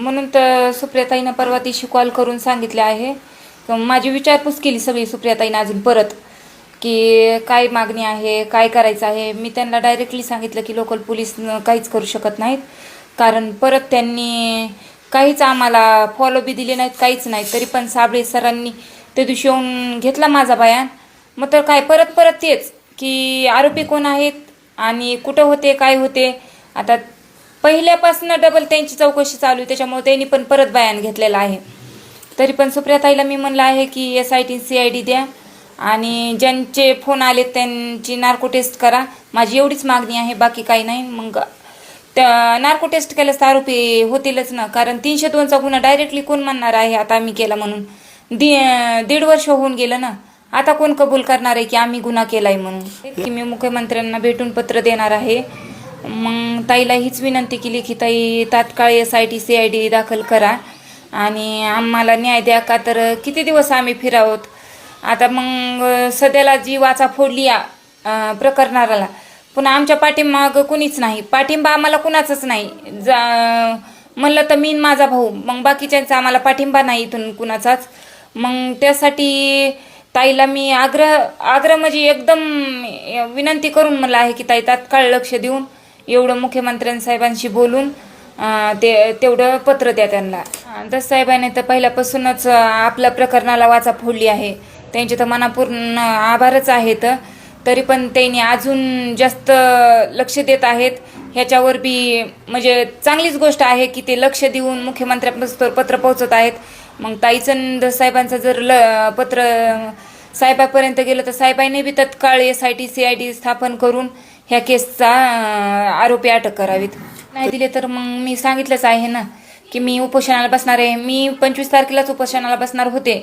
म्हणून तर सुप्रियाताईनं परवा दिवशी कॉल करून सांगितले आहे. माझी विचारपूस केली सगळी सुप्रियाताईनं अजून परत की काय मागणी आहे काय करायचं आहे. मी त्यांना डायरेक्टली सांगितलं की लोकल पोलीस काहीच करू शकत नाहीत. कारण परत त्यांनी काहीच आम्हाला फॉलो बी दिले नाहीत काहीच नाही. तरी पण साबळे सरांनी त्या दिवशी येऊन घेतला माझा बयान. मग तर काय परत परत तेच की आरोपी कोण आहेत आणि कुठं होते काय होते. आता पहिल्यापासून डबल त्यांची चौकशी चालू आहे त्याच्यामुळे त्यांनी पण परत बयान घेतलेलं आहे. तरी पण सुप्रियाताईला मी म्हणलं आहे की S I T C I D द्या. आणि ज्यांचे फोन आले त्यांची नार्को टेस्ट करा. माझी एवढीच मागणी आहे बाकी काही नाही. मग त्या नार्को टेस्ट केल्यास तर आरोपी होतीलच ना. कारण तीनशे दोनचा गुन्हा डायरेक्टली कोण म्हणणार आहे आता आम्ही केला म्हणून. दि दीड वर्ष होऊन गेलं ना. आता कोण कबूल करणार आहे की आम्ही गुन्हा केलाय म्हणून? की मी मुख्यमंत्र्यांना भेटून पत्र देणार आहे. मग ताईला हीच विनंती केली की ताई तात्काळ S I T C I D दाखल करा. आणि आम्हाला न्याय द्या का तर किती दिवस आम्ही फिरावत? आता मग सध्याला जी वाचा फोडली या प्रकरणाला पुन्हा आमच्या पाठिंबाग कुणीच नाही. पाठिंबा आम्हाला कुणाचाच नाही. जा म्हणलं तर मी माझा भाऊ. मग बाकीच्यांचा आम्हाला पाठिंबा नाही इथून कुणाचाच. मग त्यासाठी ताईला मी आग्रह आग्रह म्हणजे एकदम विनंती करून मला आहे की ताई तात्काळ लक्ष देऊन एवढं मुख्यमंत्र्यांसाहेबांशी बोलून ते तेवढं पत्र द्या त्यांना. दस साहेबांनी तर पहिल्यापासूनच आपल्या प्रकरणाला वाचा फोडली आहे. त्यांचे तर मनापूर्ण आभारच आहेत. तरी पण त्यांनी अजून जास्त लक्ष देत आहेत. ह्याच्यावर बी म्हणजे चांगलीच गोष्ट आहे की ते लक्ष देऊन मुख्यमंत्र्यांपासून पत्र पोहोचत आहेत. मग ताईचं दस साहेबांचं जर ल पत्र साहेबापर्यंत गेलं तर साहेबांनी बी तत्काळ S I T C I D स्थापन करून ह्या केसचा आरोपी अटक करावीत. नाही दिले तर मग मी सांगितलंच आहे ना की मी उपोषणाला बसणार आहे. मी पंचवीस तारखेलाच उपोषणाला बसणार होते.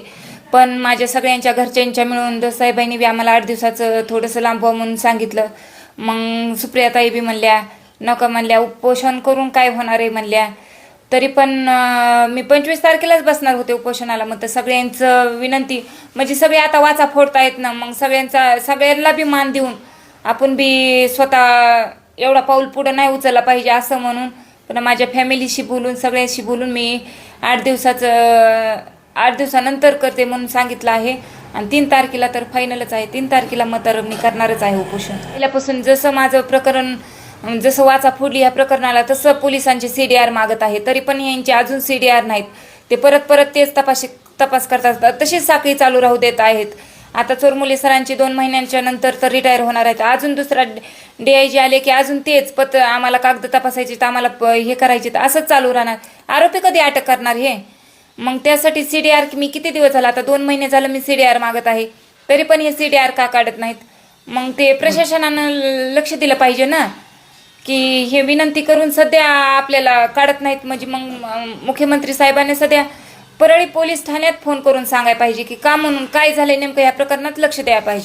पण माझ्या सगळ्यांच्या घरच्यांच्या मिळून दस साहेबांनी बी आम्हाला आठ दिवसाचं थोडंसं लांबवा म्हणून सांगितलं. मग सुप्रियाताई बी म्हणल्या नका म्हणल्या उपोषण करून काय होणार आहे म्हणल्या. तरी पण मी पंचवीस तारखेलाच बसणार होते उपोषणाला. मग तर सगळ्यांचं विनंती म्हणजे सगळे आता वाचा फोडतायत ना मग सगळ्यांचा सगळ्यांना बी मान देऊन आपण बी स्वतः एवढा पाऊल पुढं नाही उचलला पाहिजे असं म्हणून. पण माझ्या फॅमिलीशी बोलून सगळ्यांशी बोलून मी आठ दिवसाचं आठ दिवसानंतर करते म्हणून सांगितलं आहे. आणि तीन तारखेला तर फायनलच आहे. तीन तारखेला मग मी करणारच आहे उपोषण. पहिल्यापासून जसं माझं प्रकरण जसं वाचा फोडली ह्या प्रकरणाला तसं पोलिसांचे सी डी आर मागत आहे. तरी पण यांचे अजून सी डी आर नाहीत. ते परत परत तेच तपास तपास करतात. तशीच साखळी चालू राहू देत आहेत. आता चोरमुले सरांची दोन महिन्यांच्या नंतर तर रिटायर होणार आहेत. अजून दुसरा डी आय जी आले की अजून तेच पत आम्हाला कागद तपासायचे तर आम्हाला प- हे करायचे तर असंच चालू राहणार. आरोपी कधी अटक करणार हे? मग त्यासाठी सी डी आर मी किती दिवस झाला? आता दोन महिने झालं मी सी डी आर मागत आहे. तरी पण हे सी डी आर का काढत नाहीत? मग ते प्रशासनानं लक्ष दिलं पाहिजे ना? की हे विनंती करून सध्या आपल्याला काढत नाहीत. म्हणजे मग मुख्यमंत्री साहेबांनी सध्या परळी पोलीस ठाण्यात फोन करून सांगायला पाहिजे की का म्हणून काय झाले नेमकं या प्रकरणात लक्ष द्यायला पाहिजे.